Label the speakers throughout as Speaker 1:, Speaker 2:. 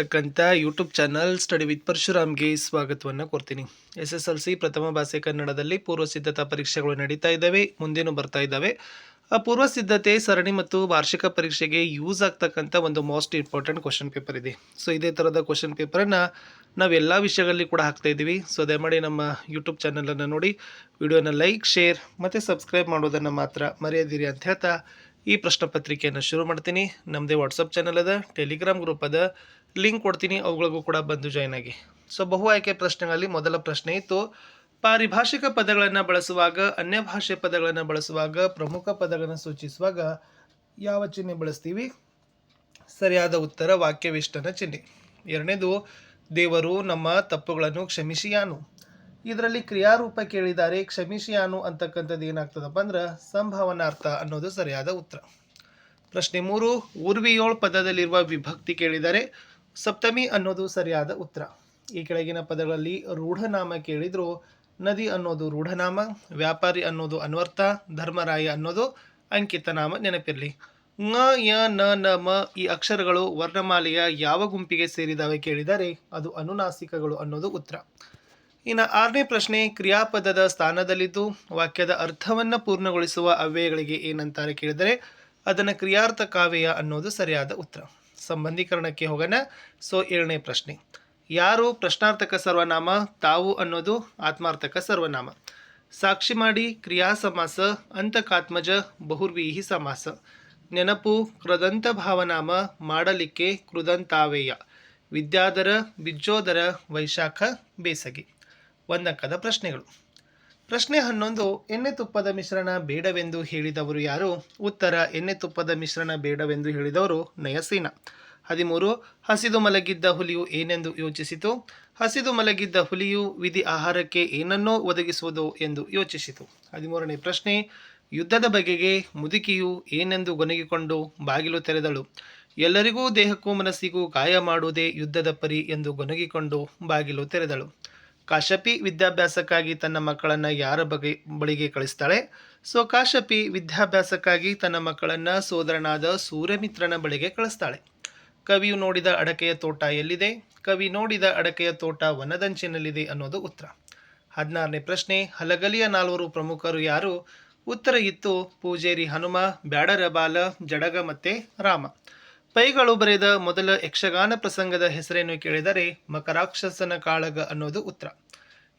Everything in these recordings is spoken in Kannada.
Speaker 1: ತಕ್ಕಂಥ ಯೂಟ್ಯೂಬ್ ಚಾನಲ್ ಸ್ಟಡಿ ವಿತ್ ಪರಶುರಾಮ್ಗೆ ಸ್ವಾಗತವನ್ನು ಕೊಡ್ತೀನಿ ಎಸ್ ಎಸ್ ಎಲ್ ಸಿ ಪ್ರಥಮ ಭಾಷೆ ಕನ್ನಡದಲ್ಲಿ ಪೂರ್ವ ಸಿದ್ಧತಾ ಪರೀಕ್ಷೆಗಳು ನಡೀತಾ ಇದ್ದಾವೆ ಮುಂದೇನು ಬರ್ತಾ ಇದ್ದಾವೆ ಆ ಪೂರ್ವ ಸಿದ್ಧತೆ ಸರಣಿ ಮತ್ತು ವಾರ್ಷಿಕ ಪರೀಕ್ಷೆಗೆ ಯೂಸ್ ಆಗ್ತಕ್ಕಂಥ ಒಂದು ಮೋಸ್ಟ್ ಇಂಪಾರ್ಟೆಂಟ್ ಕ್ವಶನ್ ಪೇಪರ್ ಇದೆ ಸೊ ಇದೇ ಥರದ ಕ್ವಶನ್ ಪೇಪರನ್ನು ನಾವು ಎಲ್ಲ ವಿಷಯಗಳಲ್ಲಿ ಕೂಡ ಹಾಕ್ತಾ ಇದ್ದೀವಿ ಸೊ ದಯಮಾಡಿ ನಮ್ಮ ಯೂಟ್ಯೂಬ್ ಚಾನಲನ್ನು ನೋಡಿ ವಿಡಿಯೋನ ಲೈಕ್ ಶೇರ್ ಮತ್ತು ಸಬ್ಸ್ಕ್ರೈಬ್ ಮಾಡೋದನ್ನು ಮಾತ್ರ ಮರೆಯದಿರಿ ಅಂತ ಹೇಳ್ತಾ ಈ ಪ್ರಶ್ನೆ ಪತ್ರಿಕೆಯನ್ನು ಶುರು ಮಾಡ್ತೀನಿ ನಮ್ಮದೇ ವಾಟ್ಸಪ್ ಚಾನಲ್ ಅದ ಟೆಲಿಗ್ರಾಮ್ ಗ್ರೂಪ್ ಅದ ಲಿಂಕ್ ಕೊಡ್ತೀನಿ ಅವುಗಳಿಗೂ ಕೂಡ ಬಂದು ಜಾಯ್ನ್ ಆಗಿ ಸೊ ಬಹು ಆಯ್ಕೆ ಪ್ರಶ್ನೆಗಳಲ್ಲಿ ಮೊದಲ ಪ್ರಶ್ನೆ ಇತ್ತು ಪಾರಿಭಾಷಿಕ ಪದಗಳನ್ನು ಬಳಸುವಾಗ ಅನ್ಯ ಭಾಷೆ ಪದಗಳನ್ನು ಬಳಸುವಾಗ ಪ್ರಮುಖ ಪದಗಳನ್ನು ಸೂಚಿಸುವಾಗ ಯಾವ ಚಿಹ್ನೆ ಬಳಸ್ತೀವಿ ಸರಿಯಾದ ಉತ್ತರ ವಾಕ್ಯವಿಷ್ಟನ ಚಿಹ್ನೆ ಎರಡನೇದು ದೇವರು ನಮ್ಮ ತಪ್ಪುಗಳನ್ನು ಕ್ಷಮಿಸಿಯಾನು ಇದರಲ್ಲಿ ಕ್ರಿಯಾರೂಪ ಕೇಳಿದ್ದಾರೆ ಕ್ಷಮಿಸಿಯಾನು ಅಂತಕ್ಕಂಥದ್ದು ಏನಾಗ್ತದಪ್ಪ ಅಂದ್ರೆ ಸಂಭಾವನಾರ್ಥ ಅನ್ನೋದು ಸರಿಯಾದ ಉತ್ತರ ಪ್ರಶ್ನೆ ಮೂರು ಉರ್ವಿಯೋಳ್ ಪದದಲ್ಲಿರುವ ವಿಭಕ್ತಿ ಕೇಳಿದ್ದಾರೆ ಸಪ್ತಮಿ ಅನ್ನೋದು ಸರಿಯಾದ ಉತ್ತರ ಈ ಕೆಳಗಿನ ಪದಗಳಲ್ಲಿ ರೂಢನಾಮ ಕೇಳಿದ್ರು ನದಿ ಅನ್ನೋದು ರೂಢನಾಮ ವ್ಯಾಪಾರಿ ಅನ್ನೋದು ಅನ್ವರ್ಥ ಧರ್ಮರಾಯ ಅನ್ನೋದು ಅಂಕಿತ ನಾಮ ನೆನಪಿರಲಿ ನ ಯ ನ ನ ಮ ಈ ಅಕ್ಷರಗಳು ವರ್ಣಮಾಲೆಯ ಯಾವ ಗುಂಪಿಗೆ ಸೇರಿದಾವೆ ಕೇಳಿದರೆ ಅದು ಅನುನಾಸಿಕಗಳು ಅನ್ನೋದು ಉತ್ತರ ಇನ್ನು ಆರನೇ ಪ್ರಶ್ನೆ ಕ್ರಿಯಾಪದದ ಸ್ಥಾನದಲ್ಲಿದ್ದು ವಾಕ್ಯದ ಅರ್ಥವನ್ನು ಪೂರ್ಣಗೊಳಿಸುವ ಅವ್ಯಯಗಳಿಗೆ ಏನಂತಾರೆ ಕೇಳಿದರೆ ಅದನ್ನು ಕ್ರಿಯಾರ್ಥ ಕಾವ್ಯ ಅನ್ನೋದು ಸರಿಯಾದ ಉತ್ತರ ಸಂಬಂಧೀಕರಣಕ್ಕೆ ಹೋಗೋಣ ಸೊ ಏಳನೇ ಪ್ರಶ್ನೆ ಯಾರು ಪ್ರಶ್ನಾರ್ಥಕ ಸರ್ವನಾಮ ತಾವು ಅನ್ನೋದು ಆತ್ಮಾರ್ಥಕ ಸರ್ವನಾಮ ಸಾಕ್ಷಿ ಮಾಡಿ ಕ್ರಿಯಾ ಸಮಾಸ ಅಂತಕಾತ್ಮಜ ಬಹುರ್ವೀಹಿ ಸಮಾಸ ನೆನಪು ಕೃದಂತ ಭಾವನಾಮ ಮಾಡಲಿಕ್ಕೆ ಕೃದಂತಾವೇಯ ವಿದ್ಯಾದರ ಬಿಜ್ಜೋದರ ವೈಶಾಖ ಬೇಸಗೆ ಒಂದಕ್ಕದ ಪ್ರಶ್ನೆಗಳು ಪ್ರಶ್ನೆ ಹನ್ನೊಂದು ಎಣ್ಣೆ ತುಪ್ಪದ ಮಿಶ್ರಣ ಬೇಡವೆಂದು ಹೇಳಿದವರು ಯಾರು ಉತ್ತರ ಎಣ್ಣೆ ತುಪ್ಪದ ಮಿಶ್ರಣ ಬೇಡವೆಂದು ಹೇಳಿದವರು ನಯಸೀನ ಹದಿಮೂರು ಹಸಿದು ಮಲಗಿದ್ದ ಹುಲಿಯು ಏನೆಂದು ಯೋಚಿಸಿತು ಹಸಿದು ಮಲಗಿದ್ದ ಹುಲಿಯು ವಿಧಿ ಆಹಾರಕ್ಕೆ ಏನನ್ನೋ ಒದಗಿಸುವುದು ಎಂದು ಯೋಚಿಸಿತು ಹದಿಮೂರನೇ ಪ್ರಶ್ನೆ ಯುದ್ಧದ ಬಗೆಗೆ ಮುದುಕಿಯು ಏನೆಂದು ಗೊನಗಿಕೊಂಡು ಬಾಗಿಲು ತೆರೆದಳು ಎಲ್ಲರಿಗೂ ದೇಹಕ್ಕೂ ಮನಸ್ಸಿಗೂ ಗಾಯ ಮಾಡುವುದೇ ಯುದ್ಧದ ಪರಿ ಎಂದು ಗೊನಗಿಕೊಂಡು ಬಾಗಿಲು ತೆರೆದಳು ಕಾಶಪಿ ವಿದ್ಯಾಭ್ಯಾಸಕ್ಕಾಗಿ ತನ್ನ ಮಕ್ಕಳನ್ನು ಯಾರ ಬಗೆ ಬಳಿಗೆ ಕಳಿಸ್ತಾಳೆ ಸೊ ಕಾಶಪಿ ವಿದ್ಯಾಭ್ಯಾಸಕ್ಕಾಗಿ ತನ್ನ ಮಕ್ಕಳನ್ನು ಸೋದರನಾದ ಸೂರ್ಯಮಿತ್ರನ ಬಳಿಗೆ ಕಳಿಸ್ತಾಳೆ ಕವಿಯು ನೋಡಿದ ಅಡಕೆಯ ತೋಟ ಎಲ್ಲಿದೆ ಕವಿ ನೋಡಿದ ಅಡಕೆಯ ತೋಟ ವನದಂಚಿನಲ್ಲಿದೆ ಅನ್ನೋದು ಉತ್ತರ ಹದಿನಾರನೇ ಪ್ರಶ್ನೆ ಹಲಗಲಿಯ ನಾಲ್ವರು ಪ್ರಮುಖರು ಯಾರು ಉತ್ತರ ಇತ್ತು ಪೂಜೇರಿ ಹನುಮ ಬ್ಯಾಡರ ಬಾಲ ಜಡಗ ಮತ್ತೆ ರಾಮ ಪೈಗಳು ಬರೆದ ಮೊದಲ ಯಕ್ಷಗಾನ ಪ್ರಸಂಗದ ಹೆಸರೇನು ಕೇಳಿದರೆ ಮಕರಾಕ್ಷಸನ ಕಾಳಗ ಅನ್ನೋದು ಉತ್ತರ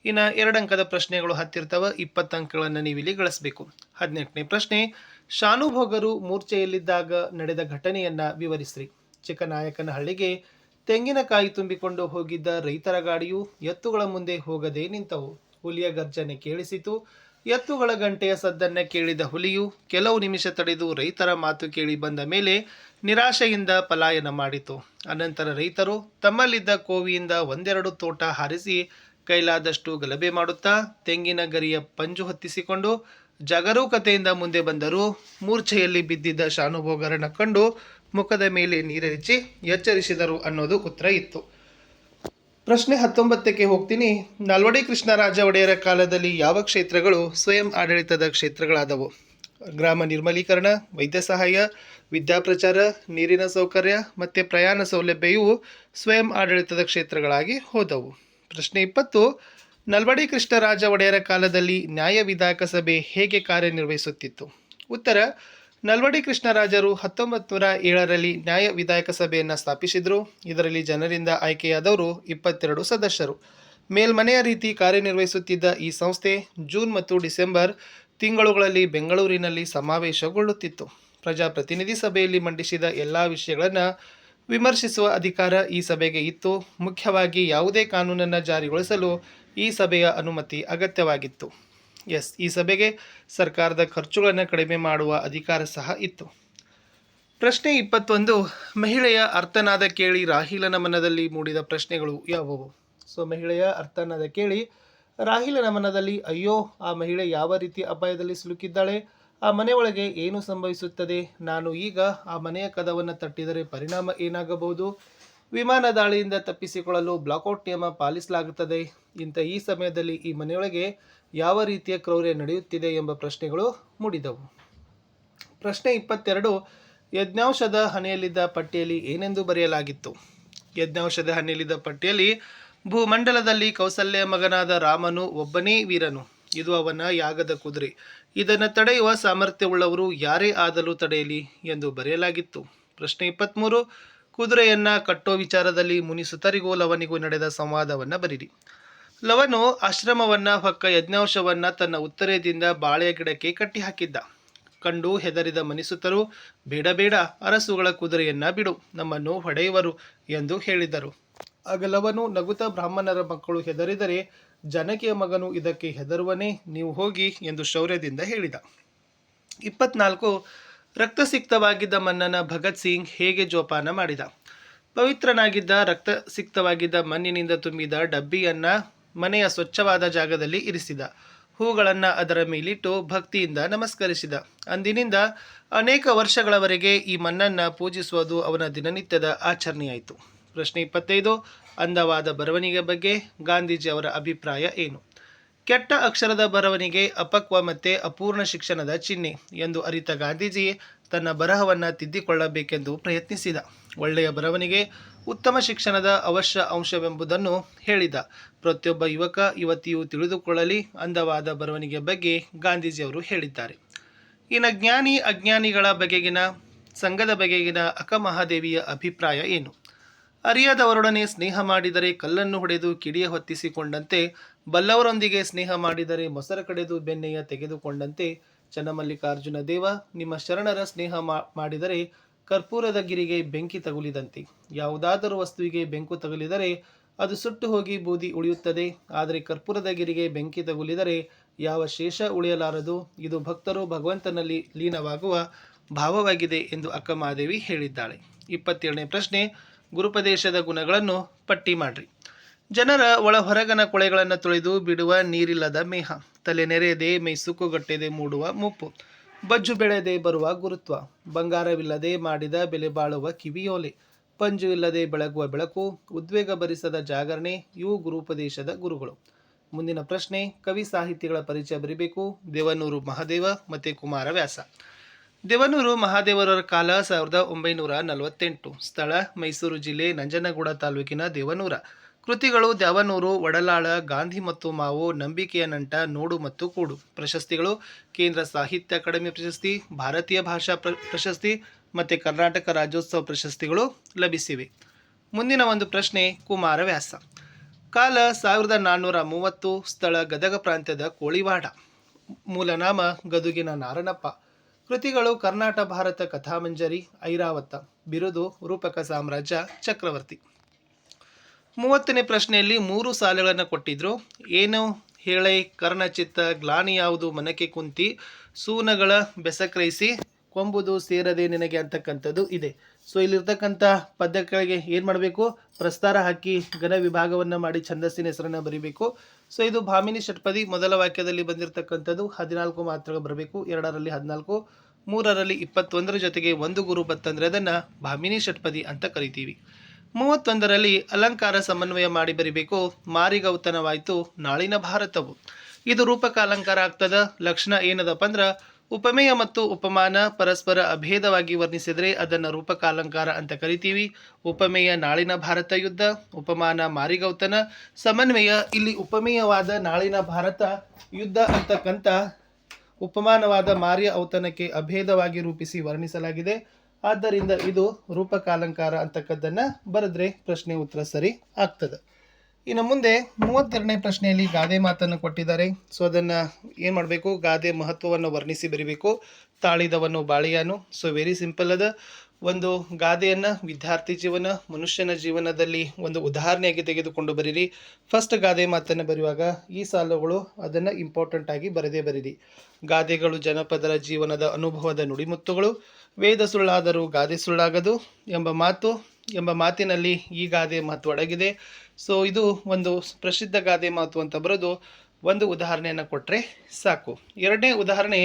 Speaker 1: ಇನ್ನು ಎರಡಂಕದ ಪ್ರಶ್ನೆಗಳು ಹತ್ತಿರ್ತಾವ ಇಪ್ಪತ್ತಂಕಗಳನ್ನು ಇಲ್ಲಿ ಗಳಿಸಬೇಕು ಹದಿನೆಂಟನೇ ಪ್ರಶ್ನೆ ಶಾನುಭೋಗರು ಮೂರ್ಛೆಯಲ್ಲಿದ್ದಾಗ ನಡೆದ ಘಟನೆಯನ್ನು ವಿವರಿಸ್ರಿ ಹಳ್ಳಿಗೆ ತೆಂಗಿನಕಾಯಿ ತುಂಬಿಕೊಂಡು ಹೋಗಿದ್ದ ರೈತರ ಗಾಡಿಯು ಎತ್ತುಗಳ ಮುಂದೆ ಹೋಗದೆ ನಿಂತವು ಹುಲಿಯ ಗರ್ಜನೆ ಕೇಳಿಸಿತು ಎತ್ತುಗಳ ಗಂಟೆಯ ಸದ್ದನ್ನು ಕೇಳಿದ ಹುಲಿಯು ಕೆಲವು ನಿಮಿಷ ತಡೆದು ರೈತರ ಮಾತು ಕೇಳಿ ಬಂದ ಮೇಲೆ ನಿರಾಶೆಯಿಂದ ಪಲಾಯನ ಮಾಡಿತು ಅನಂತರ ರೈತರು ತಮ್ಮಲ್ಲಿದ್ದ ಕೋವಿಯಿಂದ ಒಂದೆರಡು ತೋಟ ಹಾರಿಸಿ ಕೈಲಾದಷ್ಟು ಗಲಭೆ ಮಾಡುತ್ತಾ ತೆಂಗಿನ ಗರಿಯ ಪಂಜು ಹೊತ್ತಿಸಿಕೊಂಡು ಜಾಗರೂಕತೆಯಿಂದ ಮುಂದೆ ಬಂದರು ಮೂರ್ಛೆಯಲ್ಲಿ ಬಿದ್ದಿದ್ದ ಶಾನುಭೋಗರನ್ನು ಕಂಡು ಮುಖದ ಮೇಲೆ ನೀರೆಚ್ಚಿ ಎಚ್ಚರಿಸಿದರು ಅನ್ನೋದು ಉತ್ತರ ಇತ್ತು ಪ್ರಶ್ನೆ ಹತ್ತೊಂಬತ್ತಕ್ಕೆ ಹೋಗ್ತೀನಿ ನಲ್ವಡೆ ಕೃಷ್ಣರಾಜ ಒಡೆಯರ ಕಾಲದಲ್ಲಿ ಯಾವ ಕ್ಷೇತ್ರಗಳು ಸ್ವಯಂ ಆಡಳಿತದ ಕ್ಷೇತ್ರಗಳಾದವು ಗ್ರಾಮ ನಿರ್ಮಲೀಕರಣ ವೈದ್ಯ ಸಹಾಯ ವಿದ್ಯಾಪ್ರಚಾರ ನೀರಿನ ಸೌಕರ್ಯ ಮತ್ತು ಪ್ರಯಾಣ ಸೌಲಭ್ಯ ಸ್ವಯಂ ಆಡಳಿತದ ಕ್ಷೇತ್ರಗಳಾಗಿ ಹೋದವು ಪ್ರಶ್ನೆ ಇಪ್ಪತ್ತು ನಲ್ವಡಿ ಕೃಷ್ಣರಾಜ ಒಡೆಯರ ಕಾಲದಲ್ಲಿ ನ್ಯಾಯ ವಿಧಾಯಕ ಸಭೆ ಹೇಗೆ ಕಾರ್ಯನಿರ್ವಹಿಸುತ್ತಿತ್ತು ಉತ್ತರ ನಲ್ವಡಿ ಕೃಷ್ಣರಾಜರು ಹತ್ತೊಂಬತ್ತು ನೂರ ಏಳರಲ್ಲಿ ನ್ಯಾಯ ವಿಧಾಯಕ ಸಭೆಯನ್ನು ಸ್ಥಾಪಿಸಿದರು ಇದರಲ್ಲಿ ಜನರಿಂದ ಆಯ್ಕೆಯಾದವರು ಇಪ್ಪತ್ತೆರಡು ಸದಸ್ಯರು ಮೇಲ್ಮನೆಯ ರೀತಿ ಕಾರ್ಯನಿರ್ವಹಿಸುತ್ತಿದ್ದ ಈ ಸಂಸ್ಥೆ ಜೂನ್ ಮತ್ತು ಡಿಸೆಂಬರ್ ತಿಂಗಳುಗಳಲ್ಲಿ ಬೆಂಗಳೂರಿನಲ್ಲಿ ಸಮಾವೇಶಗೊಳ್ಳುತ್ತಿತ್ತು ಪ್ರಜಾಪ್ರತಿನಿಧಿ ಸಭೆಯಲ್ಲಿ ಮಂಡಿಸಿದ ಎಲ್ಲ ವಿಷಯಗಳನ್ನು ವಿಮರ್ಶಿಸುವ ಅಧಿಕಾರ ಈ ಸಭೆಗೆ ಇತ್ತು ಮುಖ್ಯವಾಗಿ ಯಾವುದೇ ಕಾನೂನನ್ನು ಜಾರಿಗೊಳಿಸಲು ಈ ಸಭೆಯ ಅನುಮತಿ ಅಗತ್ಯವಾಗಿತ್ತು ಎಸ್ ಈ ಸಭೆಗೆ ಸರ್ಕಾರದ ಖರ್ಚುಗಳನ್ನು ಕಡಿಮೆ ಮಾಡುವ ಅಧಿಕಾರ ಸಹ ಇತ್ತು ಪ್ರಶ್ನೆ ಇಪ್ಪತ್ತೊಂದು ಮಹಿಳೆಯ ಅರ್ಥನಾದ ಕೇಳಿ ರಾಹಿಲನ ಮನದಲ್ಲಿ ಮೂಡಿದ ಪ್ರಶ್ನೆಗಳು ಯಾವುವು ಸೊ ಮಹಿಳೆಯ ಅರ್ಥನಾದ ಕೇಳಿ ರಾಹಿಲನ ಮನದಲ್ಲಿ ಅಯ್ಯೋ ಆ ಮಹಿಳೆ ಯಾವ ರೀತಿ ಅಪಾಯದಲ್ಲಿ ಸಿಲುಕಿದ್ದಾಳೆ ಆ ಮನೆಯೊಳಗೆ ಏನು ಸಂಭವಿಸುತ್ತದೆ ನಾನು ಈಗ ಆ ಮನೆಯ ಕದವನ್ನು ತಟ್ಟಿದರೆ ಪರಿಣಾಮ ಏನಾಗಬಹುದು ವಿಮಾನ ದಾಳಿಯಿಂದ ತಪ್ಪಿಸಿಕೊಳ್ಳಲು ಬ್ಲಾಕೌಟ್ ನಿಯಮ ಪಾಲಿಸಲಾಗುತ್ತದೆ ಇಂಥ ಈ ಸಮಯದಲ್ಲಿ ಈ ಮನೆಯೊಳಗೆ ಯಾವ ರೀತಿಯ ಕ್ರೌರ್ಯ ನಡೆಯುತ್ತಿದೆ ಎಂಬ ಪ್ರಶ್ನೆಗಳು ಮೂಡಿದವು ಪ್ರಶ್ನೆ ಇಪ್ಪತ್ತೆರಡು ಯಜ್ಞಾಂಶದ ಹಣೆಯಲ್ಲಿದ್ದ ಪಟ್ಟಿಯಲ್ಲಿ ಏನೆಂದು ಬರೆಯಲಾಗಿತ್ತು ಯಜ್ಞಾಂಶದ ಹಣೆಯಲ್ಲಿದ್ದ ಪಟ್ಟಿಯಲ್ಲಿ ಭೂಮಂಡಲದಲ್ಲಿ ಕೌಸಲ್ಯ ಮಗನಾದ ರಾಮನು ಒಬ್ಬನೇ ವೀರನು ಇದು ಅವನ ಯಾಗದ ಕುದುರೆ ಇದನ್ನು ತಡೆಯುವ ಸಾಮರ್ಥ್ಯವುಳ್ಳವರು ಯಾರೇ ಆದಲು ತಡೆಯಲಿ ಎಂದು ಬರೆಯಲಾಗಿತ್ತು ಪ್ರಶ್ನೆ ಇಪ್ಪತ್ತ್ಮೂರು ಕುದುರೆಯನ್ನು ಕಟ್ಟೋ ವಿಚಾರದಲ್ಲಿ ಮುನಿಸುತರಿಗೂ ಲವನಿಗೂ ನಡೆದ ಸಂವಾದವನ್ನು ಬರೀರಿ ಲವನು ಆಶ್ರಮವನ್ನ ಹೊಕ್ಕ ಯಜ್ಞಾಂಶವನ್ನ ತನ್ನ ಉತ್ತರೆಯಿಂದ ಬಾಳೆಯ ಗಿಡಕ್ಕೆ ಕಟ್ಟಿಹಾಕಿದ್ದ ಕಂಡು ಹೆದರಿದ ಮನಿಸುತ್ತರು ಬೇಡ ಬೇಡ ಅರಸುಗಳ ಕುದುರೆಯನ್ನ ಬಿಡು ನಮ್ಮನ್ನು ಹೊಡೆಯುವರು ಎಂದು ಹೇಳಿದರು ಆಗ ಲವನು ನಗುತ ಬ್ರಾಹ್ಮಣರ ಮಕ್ಕಳು ಹೆದರಿದರೆ ಜನಕಿಯ ಮಗನು ಇದಕ್ಕೆ ಹೆದರುವನೇ ನೀವು ಹೋಗಿ ಎಂದು ಶೌರ್ಯದಿಂದ ಹೇಳಿದ ಇಪ್ಪತ್ನಾಲ್ಕು ರಕ್ತಸಿಕ್ತವಾಗಿದ್ದ ಮನ್ನನ ಭಗತ್ ಸಿಂಗ್ ಹೇಗೆ ಜೋಪಾನ ಮಾಡಿದ ಪವಿತ್ರನಾಗಿದ್ದ ರಕ್ತಸಿಕ್ತವಾಗಿದ್ದ ಮಣ್ಣಿನಿಂದ ತುಂಬಿದ ಡಬ್ಬಿಯನ್ನು ಮನೆಯ ಸ್ವಚ್ಛವಾದ ಜಾಗದಲ್ಲಿ ಇರಿಸಿದ ಹೂಗಳನ್ನು ಅದರ ಮೇಲಿಟ್ಟು ಭಕ್ತಿಯಿಂದ ನಮಸ್ಕರಿಸಿದ ಅಂದಿನಿಂದ ಅನೇಕ ವರ್ಷಗಳವರೆಗೆ ಈ ಮಣ್ಣನ್ನು ಪೂಜಿಸುವುದು ಅವನ ದಿನನಿತ್ಯದ ಆಚರಣೆಯಾಯಿತು ಪ್ರಶ್ನೆ ಇಪ್ಪತ್ತೈದು ಅಂದವಾದ ಬರವಣಿಗೆ ಬಗ್ಗೆ ಗಾಂಧೀಜಿ ಅವರ ಅಭಿಪ್ರಾಯ ಏನು ಕೆಟ್ಟ ಅಕ್ಷರದ ಬರವಣಿಗೆ ಅಪಕ್ವ ಮತ್ತು ಅಪೂರ್ಣ ಶಿಕ್ಷಣದ ಚಿಹ್ನೆ ಎಂದು ಅರಿತ ಗಾಂಧೀಜಿ ತನ್ನ ಬರಹವನ್ನು ತಿದ್ದಿಕೊಳ್ಳಬೇಕೆಂದು ಪ್ರಯತ್ನಿಸಿದ ಒಳ್ಳೆಯ ಬರವಣಿಗೆ ಉತ್ತಮ ಶಿಕ್ಷಣದ ಅವಶ್ಯ ಅಂಶವೆಂಬುದನ್ನು ಹೇಳಿದ ಪ್ರತಿಯೊಬ್ಬ ಯುವಕ ಯುವತಿಯು ತಿಳಿದುಕೊಳ್ಳಲಿ ಅಂದವಾದ ಬರವಣಿಗೆ ಬಗ್ಗೆ ಗಾಂಧೀಜಿಯವರು ಹೇಳಿದ್ದಾರೆ ಇನ್ನು ಜ್ಞಾನಿ ಅಜ್ಞಾನಿಗಳ ಬಗೆಗಿನ ಸಂಘದ ಬಗೆಗಿನ ಅಕ್ಕಮಹಾದೇವಿಯ ಅಭಿಪ್ರಾಯ ಏನು ಅರಿಯದವರೊಡನೆ ಸ್ನೇಹ ಮಾಡಿದರೆ ಕಲ್ಲನ್ನು ಹೊಡೆದು ಕಿಡಿಯ ಹೊತ್ತಿಸಿಕೊಂಡಂತೆ ಬಲ್ಲವರೊಂದಿಗೆ ಸ್ನೇಹ ಮಾಡಿದರೆ ಮೊಸರ ಕಡೆದು ಬೆನ್ನೆಯ ತೆಗೆದುಕೊಂಡಂತೆ ಚನ್ನಮಲ್ಲಿಕಾರ್ಜುನ ದೇವ ನಿಮ್ಮ ಶರಣರ ಸ್ನೇಹ ಮಾಡಿದರೆ ಕರ್ಪೂರದ ಗಿರಿಗೆ ಬೆಂಕಿ ತಗುಲಿದಂತೆ ಯಾವುದಾದರೂ ವಸ್ತುವಿಗೆ ಬೆಂಕು ತಗುಲಿದರೆ ಅದು ಸುಟ್ಟು ಹೋಗಿ ಬೂದಿ ಉಳಿಯುತ್ತದೆ ಆದರೆ ಕರ್ಪೂರದ ಗಿರಿಗೆ ಬೆಂಕಿ ತಗುಲಿದರೆ ಯಾವ ಶೇಷ ಉಳಿಯಲಾರದು ಇದು ಭಕ್ತರು ಭಗವಂತನಲ್ಲಿ ಲೀನವಾಗುವ ಭಾವವಾಗಿದೆ ಎಂದು ಅಕ್ಕಮಾದೇವಿ ಹೇಳಿದ್ದಾಳೆ ಇಪ್ಪತ್ತೇಳನೇ ಪ್ರಶ್ನೆ ಗುರುಪದೇಶದ ಗುಣಗಳನ್ನು ಪಟ್ಟಿ ಮಾಡ್ರಿ ಜನರ ಒಳ ಹೊರಗನ ಕೊಳೆಗಳನ್ನು ತೊಳೆದು ಬಿಡುವ ನೀರಿಲ್ಲದ ಮೇಹ ತಲೆ ನೆರೆಯದೆ ಮೈ ಸುಕ್ಕುಗಟ್ಟೆದೆ ಮೂಡುವ ಮುಪ್ಪು ಬಜ್ಜು ಬೆಳೆದೆ ಬರುವ ಗುರುತ್ವ ಬಂಗಾರವಿಲ್ಲದೆ ಮಾಡಿದ ಬೆಲೆ ಬಾಳುವ ಕಿವಿಯೋಲೆ ಪಂಜು ಇಲ್ಲದೆ ಬೆಳಗುವ ಬೆಳಕು ಉದ್ವೇಗ ಭರಿಸದ ಜಾಗರಣೆ ಇವು ಗುರುಪದೇಶದ ಗುರುಗಳು ಮುಂದಿನ ಪ್ರಶ್ನೆ ಕವಿ ಸಾಹಿತಿಗಳ ಪರಿಚಯ ಬರೀಬೇಕು ದೇವನೂರು ಮಹಾದೇವ ಮತ್ತು ವ್ಯಾಸ ದೇವನೂರು ಮಹಾದೇವರ ಕಾಲ ಸಾವಿರದ ಒಂಬೈನೂರ ನಲವತ್ತೆಂಟು ಸ್ಥಳ ಮೈಸೂರು ಜಿಲ್ಲೆ ನಂಜನಗೂಡ ತಾಲೂಕಿನ ದೇವನೂರ ಕೃತಿಗಳು ದೇವನೂರು ಒಡಲಾಳ ಗಾಂಧಿ ಮತ್ತು ಮಾವು ನಂಬಿಕೆಯ ನಂಟ ನೋಡು ಮತ್ತು ಕೂಡು ಪ್ರಶಸ್ತಿಗಳು ಕೇಂದ್ರ ಸಾಹಿತ್ಯ ಅಕಾಡೆಮಿ ಪ್ರಶಸ್ತಿ ಭಾರತೀಯ ಭಾಷಾ ಪ್ರಶಸ್ತಿ ಮತ್ತು ಕರ್ನಾಟಕ ರಾಜ್ಯೋತ್ಸವ ಪ್ರಶಸ್ತಿಗಳು ಲಭಿಸಿವೆ ಮುಂದಿನ ಒಂದು ಪ್ರಶ್ನೆ ಕುಮಾರವ್ಯಾಸ ಕಾಲ ಸಾವಿರದ ನಾನ್ನೂರ ಮೂವತ್ತು ಸ್ಥಳ ಗದಗ ಪ್ರಾಂತ್ಯದ ಕೋಳಿವಾಡ ಮೂಲನಾಮ ಗದುಗಿನ ನಾರಣಪ್ಪ ಕೃತಿಗಳು ಕರ್ನಾಟ ಭಾರತ ಕಥಾಮಂಜರಿ ಐರಾವತ ಬಿರುದು ರೂಪಕ ಸಾಮ್ರಾಜ್ಯ ಚಕ್ರವರ್ತಿ ಮೂವತ್ತನೇ ಪ್ರಶ್ನೆಯಲ್ಲಿ ಮೂರು ಸಾಲುಗಳನ್ನು ಕೊಟ್ಟಿದ್ರು ಏನು ಹೇಳೈ ಕರ್ಣಚಿತ್ತ ಗ್ಲಾನಿ ಯಾವುದು ಮನಕ್ಕೆ ಕುಂತಿ ಸೂನಗಳ ಬೆಸಕ್ರೈಸಿ ಕೊಂಬುದು ಸೇರದೆ ನಿನಗೆ ಅಂತಕ್ಕಂಥದ್ದು ಇದೆ ಸೊ ಇಲ್ಲಿರ್ತಕ್ಕಂಥ ಪದ್ಯಗಳಿಗೆ ಏನು ಮಾಡಬೇಕು ಪ್ರಸ್ತಾರ ಹಾಕಿ ಘನ ವಿಭಾಗವನ್ನು ಮಾಡಿ ಛಂದಸ್ಸಿನ ಹೆಸರನ್ನು ಬರೀಬೇಕು ಸೊ ಇದು ಭಾಮಿನಿ ಷಟ್ಪದಿ ಮೊದಲ ವಾಕ್ಯದಲ್ಲಿ ಬಂದಿರತಕ್ಕಂಥದ್ದು ಹದಿನಾಲ್ಕು ಮಾತ್ರ ಬರಬೇಕು ಎರಡರಲ್ಲಿ ಹದಿನಾಲ್ಕು ಮೂರರಲ್ಲಿ ಇಪ್ಪತ್ತೊಂದರ ಜೊತೆಗೆ ಒಂದು ಗುರು ಬತ್ತಂದರೆ ಅದನ್ನು ಭಾಮಿನಿ ಷಟ್ಪದಿ ಅಂತ ಕರಿತೀವಿ ಮೂವತ್ತೊಂದರಲ್ಲಿ ಅಲಂಕಾರ ಸಮನ್ವಯ ಮಾಡಿ ಬರಿಬೇಕು ಮಾರಿಗೌತನವಾಯಿತು ನಾಳಿನ ಭಾರತವು ಇದು ರೂಪಕ ಅಲಂಕಾರ ಆಗ್ತದ ಲಕ್ಷಣ ಏನದಪ್ಪ ಅಂದ್ರೆ ಉಪಮೇಯ ಮತ್ತು ಉಪಮಾನ ಪರಸ್ಪರ ಅಭೇದವಾಗಿ ವರ್ಣಿಸಿದರೆ ಅದನ್ನು ರೂಪಕಾಲಂಕಾರ ಅಂತ ಕರಿತೀವಿ ಉಪಮೇಯ ನಾಳಿನ ಭಾರತ ಯುದ್ಧ ಉಪಮಾನ ಮಾರಿಗೌತನ ಸಮನ್ವಯ ಇಲ್ಲಿ ಉಪಮೇಯವಾದ ನಾಳಿನ ಭಾರತ ಯುದ್ಧ ಅಂತಕ್ಕಂಥ ಉಪಮಾನವಾದ ಮಾರಿಯ ಔತನಕ್ಕೆ ಅಭೇದವಾಗಿ ರೂಪಿಸಿ ವರ್ಣಿಸಲಾಗಿದೆ ಆದ್ದರಿಂದ ಇದು ರೂಪಕಾಲಂಕಾರ ಅಂತಕ್ಕದ್ದನ್ನು ಬರೆದ್ರೆ ಪ್ರಶ್ನೆ ಉತ್ತರ ಸರಿ ಆಗ್ತದೆ ಇನ್ನು ಮುಂದೆ ಮೂವತ್ತೆರಡನೇ ಪ್ರಶ್ನೆಯಲ್ಲಿ ಗಾದೆ ಮಾತನ್ನು ಕೊಟ್ಟಿದ್ದಾರೆ ಸೊ ಅದನ್ನು ಏನು ಮಾಡಬೇಕು ಗಾದೆ ಮಹತ್ವವನ್ನು ವರ್ಣಿಸಿ ಬರೀಬೇಕು ತಾಳಿದವನು ಬಾಳಿಯಾನು ಸೊ ವೆರಿ ಸಿಂಪಲ್ ಅದ ಒಂದು ಗಾದೆಯನ್ನು ವಿದ್ಯಾರ್ಥಿ ಜೀವನ ಮನುಷ್ಯನ ಜೀವನದಲ್ಲಿ ಒಂದು ಉದಾಹರಣೆಯಾಗಿ ತೆಗೆದುಕೊಂಡು ಬರೀರಿ ಫಸ್ಟ್ ಗಾದೆ ಮಾತನ್ನು ಬರೆಯುವಾಗ ಈ ಸಾಲುಗಳು ಅದನ್ನು ಇಂಪಾರ್ಟೆಂಟ್ ಆಗಿ ಬರೆದೇ ಬರೀರಿ ಗಾದೆಗಳು ಜನಪದರ ಜೀವನದ ಅನುಭವದ ನುಡಿಮುತ್ತುಗಳು ವೇದ ಸುಳ್ಳಾದರೂ ಗಾದೆ ಸುಳ್ಳಾಗದು ಎಂಬ ಮಾತು ಎಂಬ ಮಾತಿನಲ್ಲಿ ಈ ಗಾದೆ ಮಹತ್ವ ಅಡಗಿದೆ ಸೊ ಇದು ಒಂದು ಪ್ರಸಿದ್ಧ ಗಾದೆ ಮಾತು ಅಂತ ಬರೋದು ಒಂದು ಉದಾಹರಣೆಯನ್ನು ಕೊಟ್ಟರೆ ಸಾಕು ಎರಡನೇ ಉದಾಹರಣೆ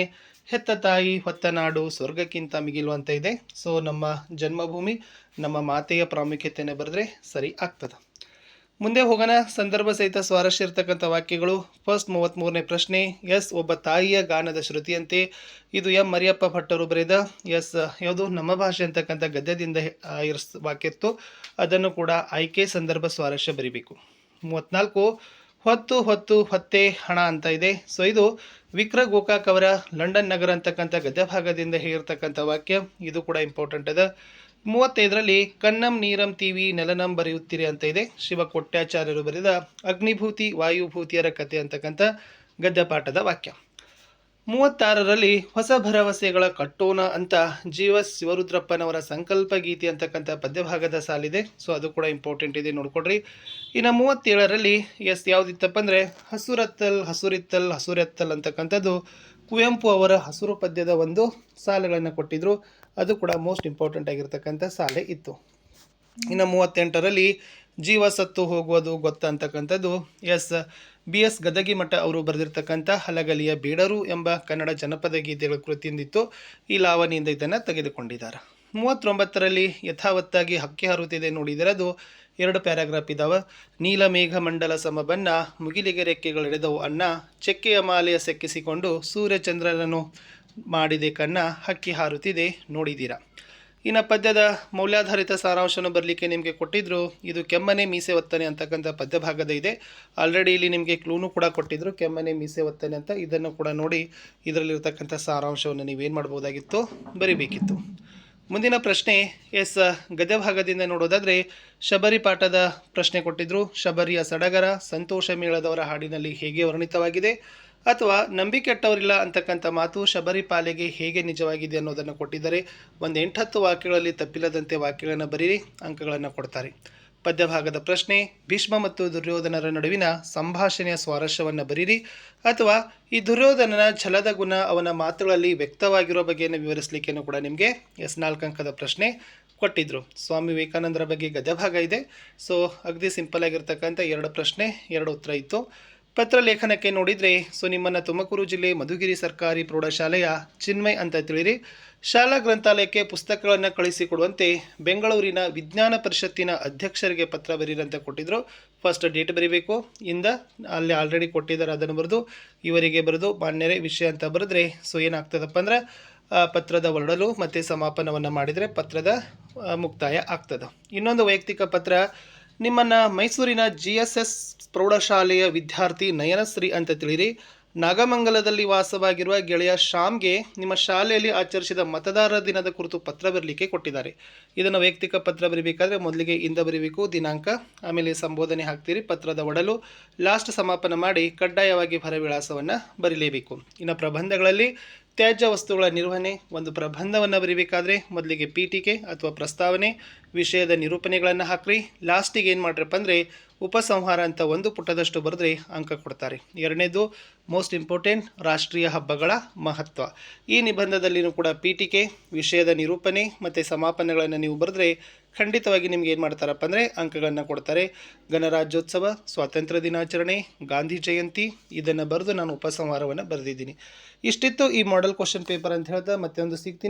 Speaker 1: ಹೆತ್ತ ತಾಯಿ ಹೊತ್ತ ನಾಡು ಸ್ವರ್ಗಕ್ಕಿಂತ ಮಿಗಿಲು ಅಂತ ಇದೆ ಸೊ ನಮ್ಮ ಜನ್ಮಭೂಮಿ ನಮ್ಮ ಮಾತೆಯ ಪ್ರಾಮುಖ್ಯತೆಯನ್ನು ಬರೆದ್ರೆ ಸರಿ ಆಗ್ತದೆ ಮುಂದೆ ಹೋಗೋಣ ಸಂದರ್ಭ ಸಹಿತ ಸ್ವಾರಸ್ಯ ಇರತಕ್ಕಂಥ ವಾಕ್ಯಗಳು ಫಸ್ಟ್ ಮೂವತ್ತ್ಮೂರನೇ ಪ್ರಶ್ನೆ ಎಸ್ ಒಬ್ಬ ತಾಯಿಯ ಗಾನದ ಶ್ರುತಿಯಂತೆ ಇದು ಎಂ ಮರಿಯಪ್ಪ ಭಟ್ಟರು ಬರೆದ ಎಸ್ ಯಾವುದು ನಮ್ಮ ಭಾಷೆ ಅಂತಕ್ಕಂಥ ಗದ್ಯದಿಂದ ಇರಿಸ್ ವಾಕ್ಯ ಇತ್ತು ಅದನ್ನು ಕೂಡ ಆಯ್ಕೆ ಸಂದರ್ಭ ಸ್ವಾರಸ್ಯ ಬರೀಬೇಕು ಮೂವತ್ತ್ನಾಲ್ಕು ಹೊತ್ತು ಹೊತ್ತು ಹೊತ್ತೆ ಹಣ ಅಂತ ಇದೆ ಸೊ ಇದು ವಿಕ್ರ ಗೋಕಾಕ್ ಅವರ ಲಂಡನ್ ನಗರ ಅಂತಕ್ಕಂಥ ಗದ್ಯ ಭಾಗದಿಂದ ಹೇಳಿರ್ತಕ್ಕಂಥ ವಾಕ್ಯ ಇದು ಕೂಡ ಇಂಪಾರ್ಟೆಂಟ್ ಅದ ಮೂವತ್ತೈದರಲ್ಲಿ ಕನ್ನಂ ನೀರಂ ತೀವಿ ನೆಲನಂ ಬರೆಯುತ್ತೀರಿ ಅಂತ ಇದೆ ಶಿವ ಕೊಟ್ಟಾಚಾರ್ಯರು ಬರೆದ ಅಗ್ನಿಭೂತಿ ವಾಯುಭೂತಿಯರ ಕಥೆ ಅಂತಕ್ಕಂಥ ಗದ್ಯಪಾಠದ ವಾಕ್ಯ ಮೂವತ್ತಾರರಲ್ಲಿ ಹೊಸ ಭರವಸೆಗಳ ಕಟ್ಟೋಣ ಅಂತ ಜೀವ ಶಿವರುದ್ರಪ್ಪನವರ ಸಂಕಲ್ಪ ಗೀತೆ ಅಂತಕ್ಕಂಥ ಪದ್ಯಭಾಗದ ಸಾಲಿದೆ ಸೊ ಅದು ಕೂಡ ಇಂಪಾರ್ಟೆಂಟ್ ಇದೆ ನೋಡ್ಕೊಡ್ರಿ ಇನ್ನು ಮೂವತ್ತೇಳರಲ್ಲಿ ಎಸ್ ಯಾವುದಿತ್ತಪ್ಪ ಅಂದರೆ ಹಸುರತ್ತಲ್ ಹಸುರಿತ್ತಲ್ ಹಸುರೆತ್ತಲ್ ಅಂತಕ್ಕಂಥದ್ದು ಕುವೆಂಪು ಅವರ ಹಸುರು ಪದ್ಯದ ಒಂದು ಸಾಲುಗಳನ್ನು ಕೊಟ್ಟಿದ್ದರು ಅದು ಕೂಡ ಮೋಸ್ಟ್ ಇಂಪಾರ್ಟೆಂಟ್ ಆಗಿರ್ತಕ್ಕಂಥ ಸಾಲೆ ಇತ್ತು ಇನ್ನು ಮೂವತ್ತೆಂಟರಲ್ಲಿ ಜೀವ ಸತ್ತು ಹೋಗುವುದು ಗೊತ್ತಂತಕ್ಕಂಥದ್ದು ಎಸ್ ಬಿ ಎಸ್ ಗದಗಿಮಠ ಅವರು ಬರೆದಿರ್ತಕ್ಕಂಥ ಹಲಗಲಿಯ ಬೀಡರು ಎಂಬ ಕನ್ನಡ ಜನಪದ ಗೀತೆಗಳ ಕೃತಿಯಿಂದಿತ್ತು ಈ ಲಾವಣಿಯಿಂದ ಇದನ್ನು ತೆಗೆದುಕೊಂಡಿದ್ದಾರೆ ಮೂವತ್ತೊಂಬತ್ತರಲ್ಲಿ ಯಥಾವತ್ತಾಗಿ ಹಕ್ಕಿ ಹರುತ್ತಿದೆ ನೋಡಿದರೆ ಅದು ಎರಡು ಪ್ಯಾರಾಗ್ರಾಫ್ ಇದ್ದಾವೆ ನೀಲಮೇಘ ಮಂಡಲ ಸಮಬನ್ನ ಮುಗಿಲಿಗೆ ರೆಕ್ಕೆಗಳಿಡೆದವು ಅನ್ನ ಚೆಕ್ಕೆಯ ಮಾಲೆಯ ಸೆಕ್ಕಿಸಿಕೊಂಡು ಸೂರ್ಯಚಂದ್ರನನ್ನು ಮಾಡಿದೆ ಕಣ್ಣ ಹಕ್ಕಿ ಹಾರುತ್ತಿದೆ ನೋಡಿದ್ದೀರಾ ಇನ್ನು ಪದ್ಯದ ಮೌಲ್ಯಾಧಾರಿತ ಸಾರಾಂಶವನ್ನು ಬರಲಿಕ್ಕೆ ನಿಮಗೆ ಕೊಟ್ಟಿದ್ದರು ಇದು ಕೆಮ್ಮನೆ ಮೀಸೆ ಒತ್ತನೆ ಅಂತಕ್ಕಂಥ ಪದ್ಯ ಭಾಗದ ಇದೆ ಆಲ್ರೆಡಿ ಇಲ್ಲಿ ನಿಮಗೆ ಕ್ಲೂನು ಕೂಡ ಕೊಟ್ಟಿದ್ದರು ಕೆಮ್ಮನೆ ಮೀಸೆ ಒತ್ತನೆ ಅಂತ ಇದನ್ನು ಕೂಡ ನೋಡಿ ಇದರಲ್ಲಿರ್ತಕ್ಕಂಥ ಸಾರಾಂಶವನ್ನು ನೀವೇನು ಮಾಡ್ಬೋದಾಗಿತ್ತು ಬರೀಬೇಕಿತ್ತು ಮುಂದಿನ ಪ್ರಶ್ನೆ ಎಸ್ ಗದ್ಯ ಭಾಗದಿಂದ ನೋಡೋದಾದರೆ ಶಬರಿ ಪಾಠದ ಪ್ರಶ್ನೆ ಕೊಟ್ಟಿದ್ದರು ಶಬರಿಯ ಸಡಗರ ಸಂತೋಷ ಮೇಳದವರ ಹಾಡಿನಲ್ಲಿ ಹೇಗೆ ವರ್ಣಿತವಾಗಿದೆ ಅಥವಾ ನಂಬಿಕೆ ಅಟ್ಟವರಿಲ್ಲ ಅಂತಕ್ಕಂಥ ಮಾತು ಶಬರಿಪಾಲೆಗೆ ಹೇಗೆ ನಿಜವಾಗಿದೆ ಅನ್ನೋದನ್ನು ಕೊಟ್ಟಿದ್ದಾರೆ ಒಂದು ಎಂಟತ್ತು ವಾಕ್ಯಗಳಲ್ಲಿ ತಪ್ಪಿಲ್ಲದಂತೆ ವಾಕ್ಯಗಳನ್ನು ಬರೀರಿ ಅಂಕಗಳನ್ನು ಕೊಡ್ತಾರೆ ಪದ್ಯಭಾಗದ ಪ್ರಶ್ನೆ ಭೀಷ್ಮ ಮತ್ತು ದುರ್ಯೋಧನರ ನಡುವಿನ ಸಂಭಾಷಣೆಯ ಸ್ವಾರಸ್ಯವನ್ನು ಬರೀರಿ ಅಥವಾ ಈ ದುರ್ಯೋಧನನ ಛಲದ ಗುಣ ಅವನ ಮಾತುಗಳಲ್ಲಿ ವ್ಯಕ್ತವಾಗಿರೋ ಬಗ್ಗೆಯನ್ನು ವಿವರಿಸಲಿಕ್ಕೆ ಕೂಡ ನಿಮಗೆ ಎಸ್ ನಾಲ್ಕು ಅಂಕದ ಪ್ರಶ್ನೆ ಕೊಟ್ಟಿದ್ದರು ಸ್ವಾಮಿ ವಿವೇಕಾನಂದರ ಬಗ್ಗೆ ಗದ್ಯಭಾಗ ಇದೆ ಸೊ ಅಗದಿ ಸಿಂಪಲ್ ಆಗಿರ್ತಕ್ಕಂಥ ಎರಡು ಪ್ರಶ್ನೆ ಎರಡು ಉತ್ತರ ಇತ್ತು ಪತ್ರ ಲೇಖನಕ್ಕೆ ನೋಡಿದರೆ ಸೊ ನಿಮ್ಮನ್ನು ತುಮಕೂರು ಜಿಲ್ಲೆ ಮಧುಗಿರಿ ಸರ್ಕಾರಿ ಪ್ರೌಢಶಾಲೆಯ ಚಿನ್ಮಯ್ ಅಂತ ತಿಳಿರಿ ಶಾಲಾ ಗ್ರಂಥಾಲಯಕ್ಕೆ ಪುಸ್ತಕಗಳನ್ನು ಕಳಿಸಿಕೊಡುವಂತೆ ಬೆಂಗಳೂರಿನ ವಿಜ್ಞಾನ ಪರಿಷತ್ತಿನ ಅಧ್ಯಕ್ಷರಿಗೆ ಪತ್ರ ಬರೀರಂತ ಕೊಟ್ಟಿದ್ದರು ಫಸ್ಟ್ ಡೇಟ್ ಬರೀಬೇಕು ಇಂದ ಅಲ್ಲಿ ಆಲ್ರೆಡಿ ಕೊಟ್ಟಿದ್ದಾರೆ ಅದನ್ನು ಬರೆದು ಇವರಿಗೆ ಬರೆದು ಮಾನ್ಯರೇ ವಿಷಯ ಅಂತ ಬರೆದ್ರೆ ಸೊ ಏನಾಗ್ತದಪ್ಪ ಅಂದ್ರೆ ಪತ್ರದ ಹೊರಡಲು ಮತ್ತು ಸಮಾಪನವನ್ನು ಮಾಡಿದರೆ ಪತ್ರದ ಮುಕ್ತಾಯ ಆಗ್ತದೆ ಇನ್ನೊಂದು ವೈಯಕ್ತಿಕ ಪತ್ರ ನಿಮ್ಮನ್ನ ಮೈಸೂರಿನ ಜಿ ಎಸ್ ಎಸ್ ಪ್ರೌಢಶಾಲೆಯ ವಿದ್ಯಾರ್ಥಿ ನಯನಶ್ರೀ ಅಂತ ತಿಳಿರಿ ನಾಗಮಂಗಲದಲ್ಲಿ ವಾಸವಾಗಿರುವ ಗೆಳೆಯ ಶ್ಯಾಮ್ಗೆ ನಿಮ್ಮ ಶಾಲೆಯಲ್ಲಿ ಆಚರಿಸಿದ ಮತದಾರರ ದಿನದ ಕುರಿತು ಪತ್ರ ಬರಲಿಕ್ಕೆ ಕೊಟ್ಟಿದ್ದಾರೆ ಇದನ್ನು ವೈಯಕ್ತಿಕ ಪತ್ರ ಬರೀಬೇಕಾದ್ರೆ ಮೊದಲಿಗೆ ಇಂದ ಬರೀಬೇಕು ದಿನಾಂಕ ಆಮೇಲೆ ಸಂಬೋಧನೆ ಹಾಕ್ತೀರಿ ಪತ್ರದ ಒಡಲು ಲಾಸ್ಟ್ ಸಮಾಪನ ಮಾಡಿ ಕಡ್ಡಾಯವಾಗಿ ಭರವಿಳಾಸವನ್ನು ಬರೀಲೇಬೇಕು ಇನ್ನು ಪ್ರಬಂಧಗಳಲ್ಲಿ ತ್ಯಾಜ್ಯ ವಸ್ತುಗಳ ನಿರ್ವಹಣೆ ಒಂದು ಪ್ರಬಂಧವನ್ನು ಬರೀಬೇಕಾದ್ರೆ ಮೊದಲಿಗೆ ಪೀಠಿಕೆ ಅಥವಾ ಪ್ರಸ್ತಾವನೆ ವಿಷಯದ ನಿರೂಪಣೆಗಳನ್ನು ಹಾಕ್ರಿ ಲಾಸ್ಟಿಗೆ ಏನು ಮಾಡ್ರಪ್ಪ ಅಂದರೆ ಉಪಸಂಹಾರ ಅಂತ ಒಂದು ಪುಟದಷ್ಟು ಬರೆದ್ರೆ ಅಂಕ ಕೊಡ್ತಾರೆ ಎರಡನೇದು ಮೋಸ್ಟ್ ಇಂಪಾರ್ಟೆಂಟ್ ರಾಷ್ಟ್ರೀಯ ಹಬ್ಬಗಳ ಮಹತ್ವ ಈ ನಿಬಂಧದಲ್ಲಿನೂ ಕೂಡ ಪೀಠಿಕೆ ವಿಷಯದ ನಿರೂಪಣೆ ಮತ್ತು ಸಮಾಪನೆಗಳನ್ನು ನೀವು ಬರೆದ್ರೆ ಖಂಡಿತವಾಗಿ ನಿಮ್ಗೆ ಏನು ಮಾಡ್ತಾರಪ್ಪ ಅಂದರೆ ಅಂಕಗಳನ್ನು ಕೊಡ್ತಾರೆ ಗಣರಾಜ್ಯೋತ್ಸವ ಸ್ವಾತಂತ್ರ್ಯ ದಿನಾಚರಣೆ ಗಾಂಧಿ ಜಯಂತಿ ಇದನ್ನು ಬರೆದು ನಾನು ಉಪಸಂಹಾರವನ್ನು ಬರೆದಿದ್ದೀನಿ ಇಷ್ಟಿತ್ತು ಈ ಮಾಡೆಲ್ ಕ್ವಶನ್ ಪೇಪರ್ ಅಂತ ಹೇಳ್ತಾ ಮತ್ತೆ ಒಂದು ಸಿಗ್ತೀನಿ